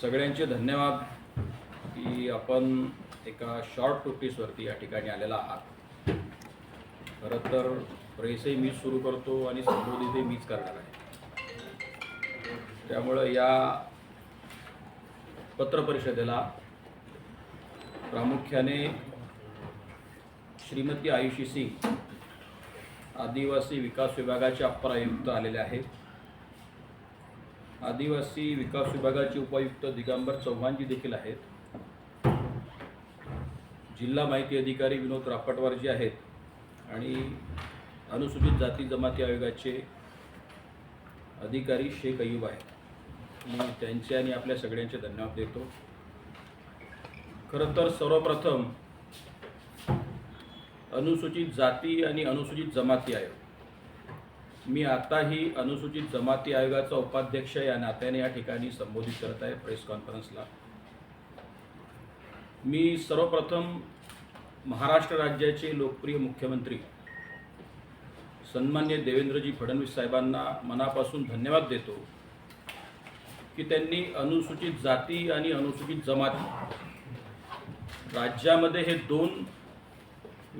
सगळ्यांचे धन्यवाद की आपण एका शॉर्ट नोटीसवरती या ठिकाणी आलेला आहात. खरं तर प्रेसही मीच सुरू करतो आणि संबोधितही मीच करणार आहे. त्यामुळं या पत्रपरिषदेला प्रामुख्याने श्रीमती आयुषी सिंग आदिवासी विकास विभागाचे अप्पर आयुक्त आलेले आहेत. आदिवासी विकास विभागाचे उपायुक्त दिगंबर चव्हाणजी देखील आहेत. जिल्हा माहिती अधिकारी विनोद रापटवारजी आहेत आणि अनुसूचित जाती जमाती आयोगाचे अधिकारी शेख अयूब आहेत. मी त्यांचे आणि आपल्या सगळ्यांचे धन्यवाद देतो. खरं तर सर्वप्रथम अनुसूचित जाती आणि अनुसूचित जमाती आयोग. मी आताही अनुसूचित जमाती आयोगाचा उपाध्यक्ष या नात्याने या ठिकाणी संबोधित करत आहे प्रेस कॉन्फरन्सला. मी सर्वप्रथम महाराष्ट्र राज्याचे लोकप्रिय मुख्यमंत्री सन्मान्य देवेंद्रजी फडणवीस साहेबांना मनापासून धन्यवाद देतो की त्यांनी अनुसूचित जाती आणि अनुसूचित जमाती राज्यामध्ये हे दोन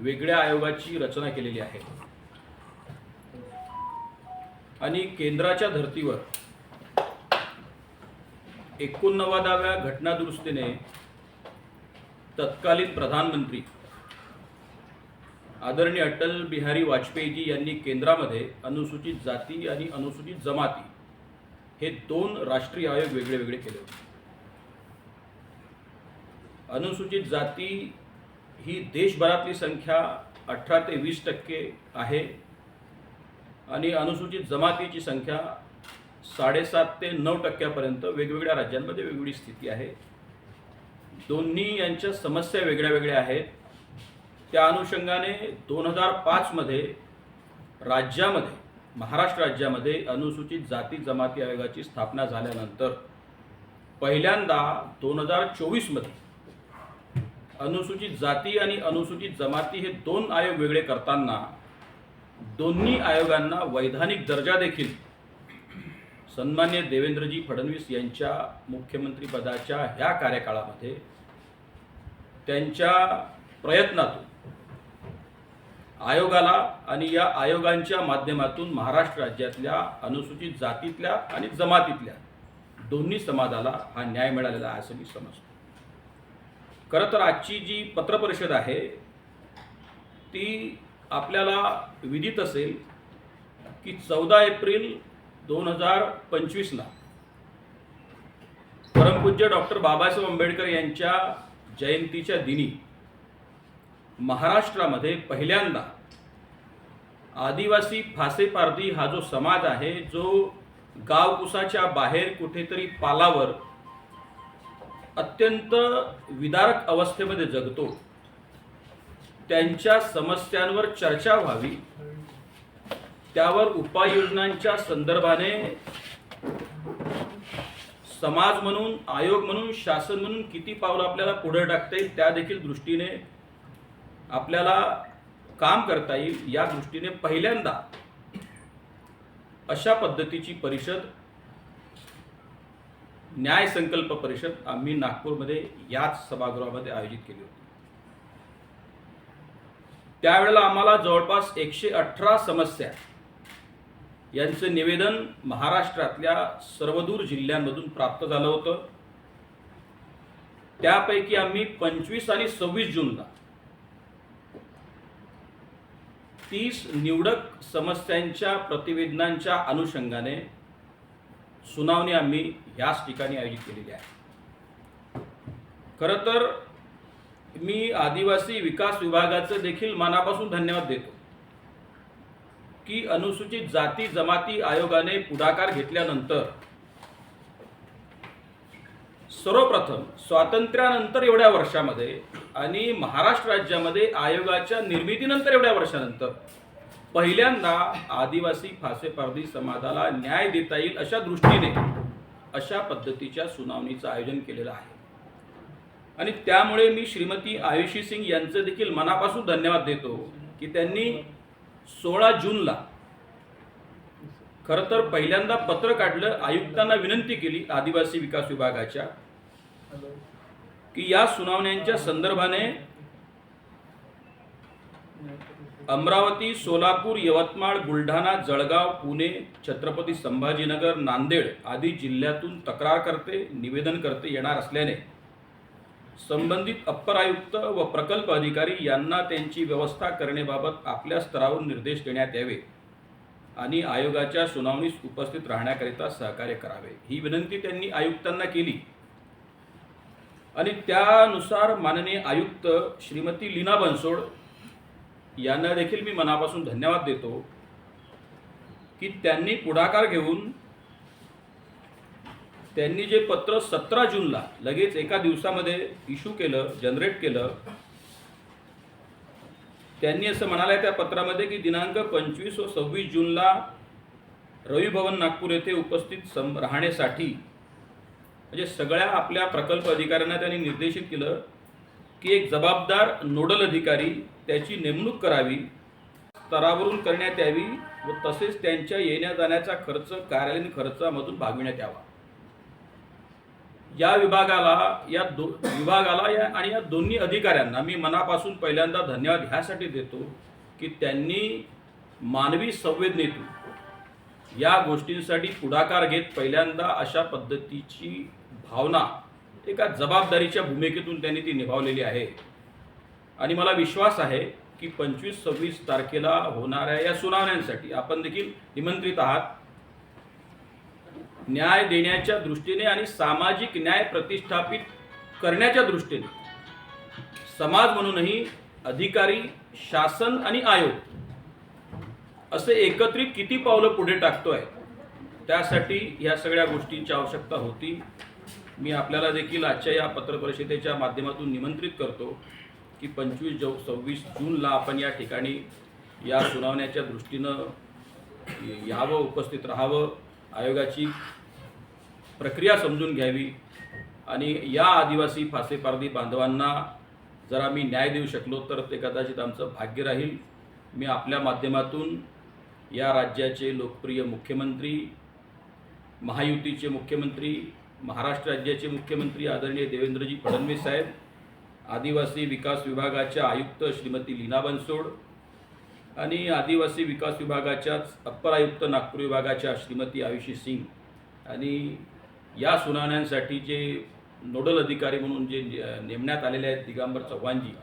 वेगळ्या आयोगाची रचना केलेली आहे. आणि केंद्राच्या धर्तीवर एकोणनव्वदाव्या घटनादुरुस्तीने तत्कालीन प्रधानमंत्री आदरणीय अटल बिहारी वाजपेयीजी यांनी केंद्रामध्ये अनुसूचित जाती आणि अनुसूचित जमाती हे दोन राष्ट्रीय आयोग वेगळे वेगळे केले होते. अनुसूचित जाती ही देशभरातली संख्या अठरा ते वीस टक्के आहे. आणि अनुसूचित जमातीची संख्या साडेसात ते नऊ टक्क्यापर्यंत वेगवेगळ्या राज्यांमध्ये वेगवेगळी स्थिती आहे. दोन्ही यांच्या समस्या वेगळ्या वेगळ्या आहेत. त्या अनुषंगाने दोन हजार पाचमध्ये राज्यामध्ये महाराष्ट्र राज्यामध्ये अनुसूचित जाती जमाती आयोगाची स्थापना झाल्यानंतर पहिल्यांदा दोन हजार चोवीसमध्ये अनुसूचित जाती आणि अनुसूचित जमाती हे दोन आयोग वेगळे करताना दोन्ही आयोगांना वैधानिक दर्जा देखील. सन्मान्य देवेंद्रजी फडणवीस यांच्या मुख्यमंत्रीपदाच्या ह्या कार्यकाळामध्ये त्यांच्या प्रयत्नातून आयोगाला आणि या आयोगांच्या माध्यमातून महाराष्ट्र राज्यातल्या अनुसूचित जातीतल्या आणि जमातीतल्या दोन्ही समाजाला हा न्याय मिळालेला आहे असं मी समजतो. खरं तर आजची जी पत्रपरिषद आहे ती आपल्याला विदित असेल की चौदा एप्रिल दोन हजार पंचवीसला परमपूज्य डॉक्टर बाबासाहेब आंबेडकर यांच्या जयंतीच्या दिनी महाराष्ट्रामध्ये पहिल्यांदा आदिवासी फासेपारधी हा जो समाज आहे जो गावकुसाच्या बाहेर कुठेतरी पालावर अत्यंत विदारक अवस्थेमध्ये जगतो त्यांच्या समस्यांवर चर्चा व्हावी. त्यावर उपाययोजनांच्या संदर्भाने समाज म्हणून आयोग म्हणून शासन म्हणून किती पावलं आपल्याला पुढे टाकता येईल त्या देखील दृष्टीने आपल्याला काम करता येईल या दृष्टीने पहिल्यांदा अशा पद्धतीची परिषद न्याय संकल्प परिषद आम्ही नागपूरमध्ये याच सभागृहामध्ये आयोजित केली होती. त्यावेळेला आम्हाला जवळपास एकशे अठरा समस्या यांचं निवेदन महाराष्ट्रातल्या सर्वदूर जिल्ह्यांमधून प्राप्त झालं होतं. त्यापैकी आम्ही पंचवीस आणि सव्वीस जूनला तीस निवडक समस्यांच्या प्रतिवेदनांच्या अनुषंगाने सुनावणी आम्ही ह्याच ठिकाणी आयोजित केलेली आहे. खरं तर मी आदिवासी विकास विभागाचं देखील मनापासून धन्यवाद देतो. की अनुसूचित जाती जमाती आयोगाने पुढाकार घेतल्यानंतर सर्वप्रथम स्वातंत्र्यानंतर एवढ्या वर्षामध्ये आणि महाराष्ट्र राज्यामध्ये आयोगाच्या निर्मितीनंतर एवढ्या वर्षानंतर पहिल्यांदा आदिवासी फासेपारधी समाजाला न्याय देता येईल अशा दृष्टीने अशा पद्धतीच्या सुनावणीचं आयोजन केलेलं आहे. आणि त्यामुळे मी श्रीमती आयुषी सिंग यांचं देखील मनापासून धन्यवाद देतो की त्यांनी सोळा जूनला खरं तर पहिल्यांदा पत्र काढलं आयुक्तांना विनंती केली आदिवासी विकास विभागाच्या की या सुनावण्यांच्या संदर्भाने अमरावती सोलापूर यवतमाळ बुलढाणा जळगाव पुणे छत्रपती संभाजीनगर नांदेड आदी जिल्ह्यातून तक्रार करते निवेदन करते येणार असल्याने. संबंधित अप्पर आयुक्त व प्रकल्प अधिकारी यांना त्यांची व्यवस्था करण्याबाबत आपल्या स्तरावर निर्देश देण्यात यावे आणि आयोगाच्या सुनावणीस उपस्थित राहण्याकरिता सहकार्य करावे. ही विनंती त्यांनी आयुक्तांना केली. आणि त्यानुसार माननीय आयुक्त श्रीमती लीना बनसोड यांना देखील मी मनापासून धन्यवाद देतो की त्यांनी पुढाकार घेऊन त्यांनी जे पत्र सतरा जूनला लगेच एका दिवसामध्ये इश्यू केलं जनरेट केलं त्यांनी असं म्हणालंय त्या पत्रामध्ये की दिनांक पंचवीस व सव्वीस जूनला रवी भवन नागपूर येथे उपस्थित सम राहण्यासाठी म्हणजे सगळ्या आपल्या प्रकल्प अधिकाऱ्यांना त्यांनी निर्देशित केलं की एक जबाबदार नोडल अधिकारी त्याची नेमणूक करावी स्तरावरून करण्यात यावी व तसेच त्यांच्या येण्या जाण्याचा खर्च कार्यालयीन खर्चामधून भागविण्यात यावा. या विभागाला या दो विभागाला या आणि या दोन्ही अधिकाऱ्यांना मी मनापासून पहिल्यांदा धन्यवाद ह्यासाठी देतो की त्यांनी मानवी संवेदनेतून या गोष्टींसाठी पुढाकार घेत पहिल्यांदा अशा पद्धतीची भावना एका जबाबदारीच्या भूमिकेतून त्यांनी ती निभावलेली आहे. आणि मला विश्वास आहे की पंचवीस सव्वीस तारखेला होणाऱ्या या सुनावण्यांसाठी आपण देखील निमंत्रित आहात. न्याय देण्याच्या दृष्टीने आणि सामाजिक न्याय प्रतिष्ठापित करण्याच्या दृष्टीने. समाज म्हणूनही अधिकारी शासन आणि आयोग असे एकत्रित किती पावलं पुढे टाकतोय त्यासाठी ह्या सगळ्या गोष्टींची आवश्यकता होती. मी आपल्याला देखील आजच्या या पत्रपरिषदेच्या माध्यमातून निमंत्रित करतो की पंचवीस जौ सव्वीस जूनला आपण या ठिकाणी या सुनावण्याच्या दृष्टीनं यावं उपस्थित राहावं. आयोगाची प्रक्रिया समजून घ्यावी. आणि या आदिवासी फासेपारधी बांधवांना जर आम्ही न्याय देऊ शकलो तर ते कदाचित आमचं भाग्य राहील. मी आपल्या माध्यमातून या राज्याचे लोकप्रिय मुख्यमंत्री महायुतीचे मुख्यमंत्री महाराष्ट्र राज्याचे मुख्यमंत्री आदरणीय देवेंद्रजी फडणवीस साहेब आदिवासी विकास विभागाच्या आयुक्त श्रीमती लीना बनसोड आणि आदिवासी विकास विभागाच्याच अप्पर आयुक्त नागपूर विभागाच्या श्रीमती आयुषी सिंग. आणि या सुनावण्यांसाठी जे नोडल अधिकारी म्हणून जे नेमण्यात आलेले आहेत दिगंबर चव्हाणजी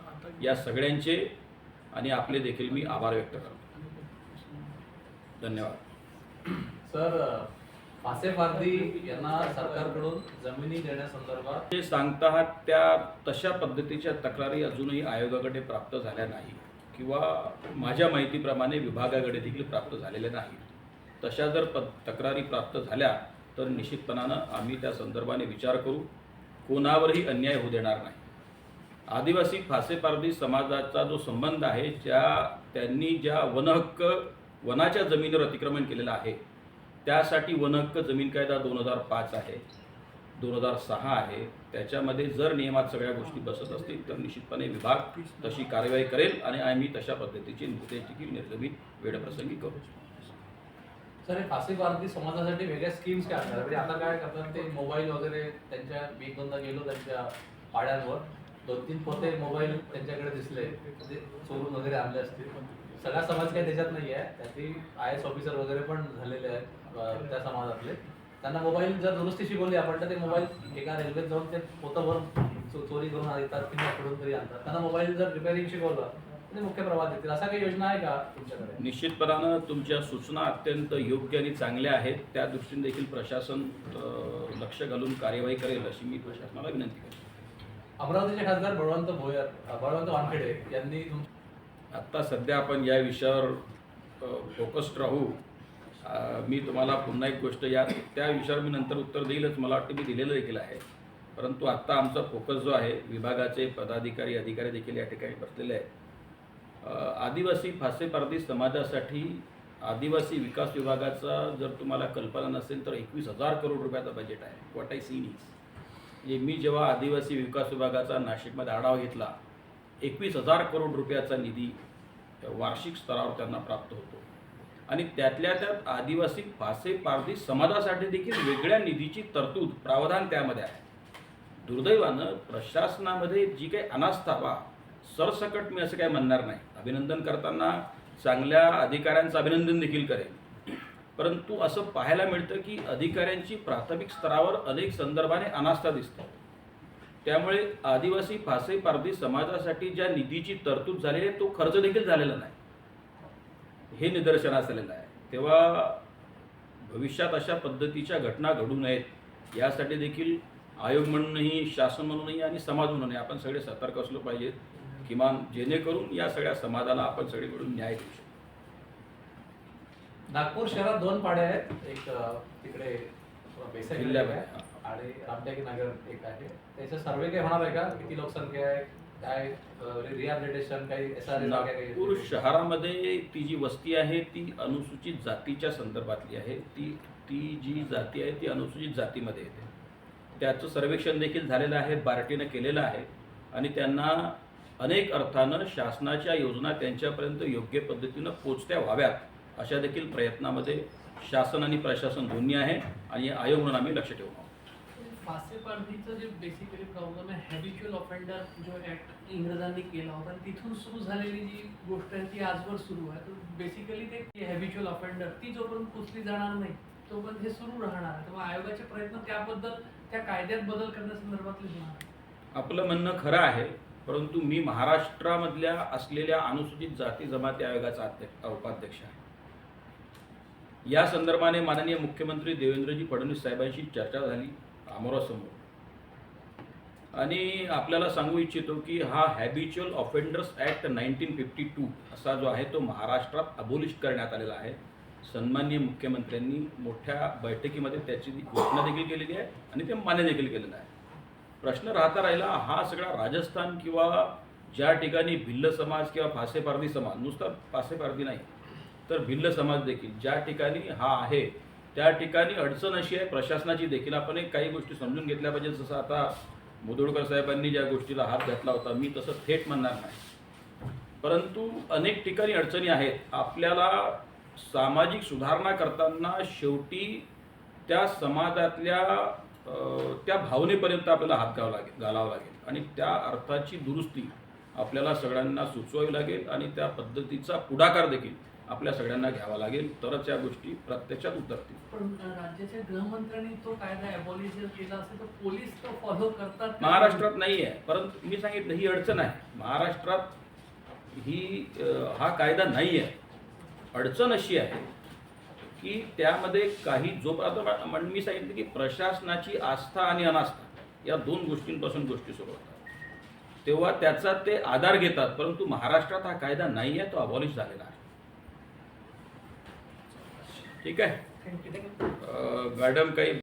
या सगळ्यांचे आणि आपले देखील मी आभार व्यक्त करतो. धन्यवाद. सर फासे पारधी यांना सरकारकडून जमिनी देण्यासंदर्भात जे सांगतात त्या तशा पद्धतीच्या तक्रारी अजूनही आयोगाकडे प्राप्त झाल्या नाही किंवा माझ्या माहितीप्रमाणे विभागाकडे देखील प्राप्त झालेल्या नाही तशा जर प तक्रारी प्राप्त झाल्या तर निश्चितपणानं आम्ही त्या संदर्भाने विचार करू. कोणावरही अन्याय होऊ देणार नाही. आदिवासी फासेपारधी समाजाचा जो संबंध आहे ज्या त्यांनी ज्या वनहक्क वनाच्या जमिनीवर अतिक्रमण केलेलं आहे त्यासाठी वनहक्क जमीन कायदा दोन हजार पाच आहे दोन हजार सहा आहे. त्याच्यामध्ये जर नियमात सगळ्या गोष्टी बसत असतील तर निश्चितपणे विभाग तशी कारवाई करेल आणि आम्ही तशा पद्धतीची निर्देश देखील निर्गमित वेळप्रसंगी करू. सर हे फासे पारधी समाजासाठी वेगळ्या स्कीम्स काय असतात म्हणजे आता काय करतात ते मोबाईल वगैरे त्यांच्या मी एक दोनदा गेलो त्यांच्या पाड्यांवर. दोन तीन पोते मोबाईल त्यांच्याकडे दिसले. म्हणजे चोरून वगैरे आणले असतील. सगळा समाज काही त्याच्यात नाही आहे. त्यातली आय एस ऑफिसर वगैरे पण झालेले आहेत त्या समाजातले. त्यांना मोबाईल जर दुरुस्ती शिकवली आपण तर ते मोबाईल एका रेल्वेत जाऊन ते पोतं भर चो- चोरी करून येतात किंवा पकडून तरी आणतात. त्यांना मोबाईल जर रिपेअरिंग शिकवलं ते मुख्य प्रवाह देतील. असा काही योजना आहे का तुमच्याकडे? निश्चितपणानं तुमच्या सूचना अत्यंत योग्य आणि चांगल्या आहेत. त्या दृष्टीने देखील प्रशासन अ, लक्ष घालून कार्यवाही करेल अशी मी प्रशासनाला विनंती करतो. अमरावतीचे खासदार बळवंत भोयर बळवंत वानखेडे यांनी तुम- आत्ता सध्या आपण या विषयावर फोकस्ड राहू. अ, मी तुम्हाला पुन्हा एक गोष्ट या त्या विषयावर मी नंतर उत्तर देईलच. मला वाटतं मी दिलेलं देखील आहे. परंतु आत्ता आमचा फोकस जो आहे विभागाचे पदाधिकारी अधिकारी देखील या ठिकाणी बसलेले आहेत. आदिवासी आदिवासी फासेपारधी समाजासाठी आदिवासी विकास विभागाचा जर तुम्हाला कल्पना नसेल तर एकवीस हजार करोड रुपयाचा बजेट आहे. वॉट आय सीन इज म्हणजे मी जेव्हा आदिवासी विकास विभागाचा नाशिकमध्ये आढावा घेतला एकवीस हजार करोड रुपयाचा निधी वार्षिक स्तरावर त्यांना प्राप्त होतो. आणि त्यातल्या त्यात आदिवासी फासे पारधी समाजासाठी देखील वेगळ्या निधीची तरतूद प्रावधान त्यामध्ये आहे. दुर्दैवानं प्रशासनामध्ये जी काही अनास्था वा सरसकट मी असं काही म्हणणार नाही. अभिनंदन करताना चांगल्या अधिकाऱ्यांचं अभिनंदन देखील करेन. परंतु असं पाहायला मिळतं की अधिकाऱ्यांची प्राथमिक स्तरावर अनेक संदर्भाने अनास्था दिसते त्यामुळे आदिवासी फासे पारधी समाजासाठी ज्या निधीची तरतूद झालेली आहे तो खर्च देखील झालेला नाही. हे निदर्शनास आलेलं आहे. तेव्हा भविष्यात अशा पद्धतीच्या घटना घडू नयेत यासाठी देखील आयोग म्हणूनही शासन म्हणूनही आणि समाज म्हणूनही आपण सगळे सतर्क असलो पाहिजेत. किमान जेणेकरून या सगळ्या समाजाला आपण सगळे मिळून न्याय देऊ शकू. नागपूर शहरात दोन पाड्या आहेत. एक तिकडे बेसाई जिल्ह्यामध्ये. आणि रामटेक नगर एक आहे. त्याचा सर्वे काही होणार आहे का? किती लोकसंख्या आहे? काय रिहॅबिलिटेशन काही नागपूर शहरामध्ये ती जी वस्ती आहे ती अनुसूचित जातीच्या संदर्भातली आहे. ती ती जी जाती आहे ती अनुसूचित जातीमध्ये येते. त्याचं सर्वेक्षण देखील झालेलं आहे बार्टीनं केलेलं आहे. आणि त्यांना अनेक अर्थानं शासनाच्या योजना त्यांच्यापर्यंत योग्य पद्धतीनं पोचत्या व्हाव्यात अशा देखील प्रयत्नामध्ये शासन आणि प्रशासन दोन्ही आहे आणि आयोग म्हणून आम्ही लक्ष ठेवू आहोत. फासे पारधीचं जे बेसिकली प्रॉब्लेम आहे हॅबिच्युअल ऑफेंडर जो ऍक्ट इंग्रजांनी केला होता तिथून सुरू झालेली जी गोष्ट आहे ती आजवर सुरू आहे. तर बेसिकली ते हॅबिच्युअल ऑफेंडर ती जोपर्यंत पुसली जाणार नाही तोपर्यंत हे सुरू राहणार आहे. तेव्हा आयोगाचे प्रयत्न त्याबद्दल त्या कायद्यात बदल करण्यासंदर्भातले होणार. आपलं म्हणणं खरं आहे परंतु मी महाराष्ट्रामधल्या असलेल्या अनुसूचित जाती जमाती आयोगाचा अध्यक्ष उपाध्यक्ष आहे. या संदर्भाने माननीय मुख्यमंत्री देवेंद्रजी फडणवीस साहेबांशी चर्चा झाली आमोरासमोर. आणि आपल्याला सांगू इच्छितो की हा habitual offenders act nineteen fifty two असा जो आहे तो महाराष्ट्रात अबोलिश करण्यात आलेला आहे. सन्माननीय मुख्यमंत्र्यांनी मोठ्या बैठकीमध्ये त्याची घोषणा देखील केलेली आहे आणि ते मान्य देखील केलेलं आहे. प्रश्न राहता राहिला हा सगळा राजस्थान किंवा ज्या ठिकाणी भिल्ल समाज किंवा फासेपारधी समाज नुसता फासेपारधी नाही तर भिल्ल समाज देखील ज्या ठिकाणी हा आहे त्या ठिकाणी अडचण अशी आहे प्रशासनाची देखील आपण एक काही गोष्टी समजून घेतल्या पाहिजे जसं आता मुदोडकर साहेबांनी ज्या गोष्टीला हात घातला होता मी तसं थेट म्हणणार नाही. परंतु अनेक ठिकाणी अडचणी आहेत. आपल्याला सामाजिक सुधारणा करताना शेवटी त्या समाजातल्या त्या भावनेपर्यंत आपल्याला हात घालावा लागेल घालावा लागेल. आणि त्या अर्थाची दुरुस्ती आपल्याला सगळ्यांना सुचवावी लागेल आणि त्या पद्धतीचा पुढाकार देखील आपल्या सगळ्यांना घ्यावा लागेल. तरच या गोष्टी प्रत्यक्षात उतरतील. पण राज्याच्या गृहमंत्र्यांनी तो कायदा केला असेल तर पोलीस तो फॉलो करतात? महाराष्ट्रात नाही आहे. परंतु मी सांगितलं ही अडचण आहे. महाराष्ट्रात ही हा कायदा नाही आहे. अडचण अशी आहे की त्यामध्ये काही जो आता म्हण- मी सांगितलं की प्रशासनाची आस्था आणि अनास्था या दोन गोष्टींपासून गोष्टी सुरू होतात. तेव्हा त्याचा ते आधार घेतात परंतु महाराष्ट्रात हा कायदा नाही आहे तो अबॉलिश झालेला आहे. ठीक आहे? मॅडम काही